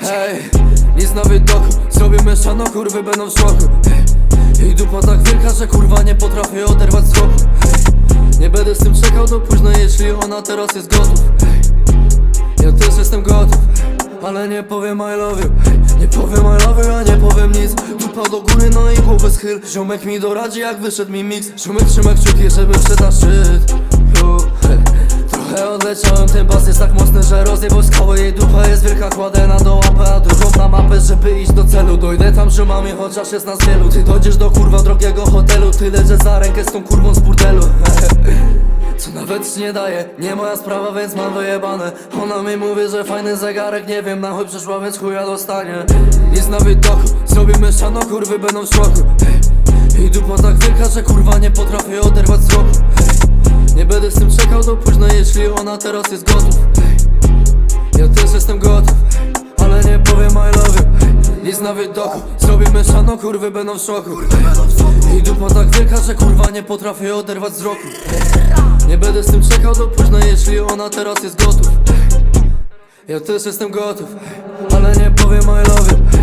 Ej, nic na widoku Zrobimy szano, kurwy będą w szoku Ej, I dupa tak wielka, że kurwa nie potrafię oderwać wzroku Nie będę z tym czekał do późna, jeśli ona teraz jest gotów. Ja też jestem gotów ale nie powiem I love you. Nie powiem I love you, a nie powiem nic. Dupa do góry, no i głowę schyl. Ziomek mi doradzi jak wyszedł mi mix Ziomek trzyma kciuki, żeby wszedł na szczyt he. Trochę odleciałem, ten bas jest tak mocny, że rozjebał skałę Jej dupa jest wielka, kładę na do łapę A drugą na mapę, żeby iść do celu. Dojdę tam, że mam chociaż jest nas wielu Ty dojdziesz do kurwa drogiego hotelu. Tyle, że za rękę z tą kurwą z burdelu. Co nawet nie daje, nie moja sprawa, więc mam wyjebane. Ona mi mówi, że fajny zegarek, nie wiem, na chuj przeszła, więc chuja dostanie. Nic na widoku, zrobimy szano, kurwy będą w szoku. I dupa tak wielka, że kurwa nie potrafię oderwać wzroku Nie będę z tym czekał do późna, jeśli ona teraz jest gotów. Ja też jestem gotów, ale nie powiem I love you. Nic na widoku, zrobimy szano, kurwy będą w szoku. I dupa tak wielka, że kurwa nie potrafię oderwać wzroku Nie będę z tym czekał do późna, jeśli ona teraz jest gotów. Ja też jestem gotów, ale nie powiem I love you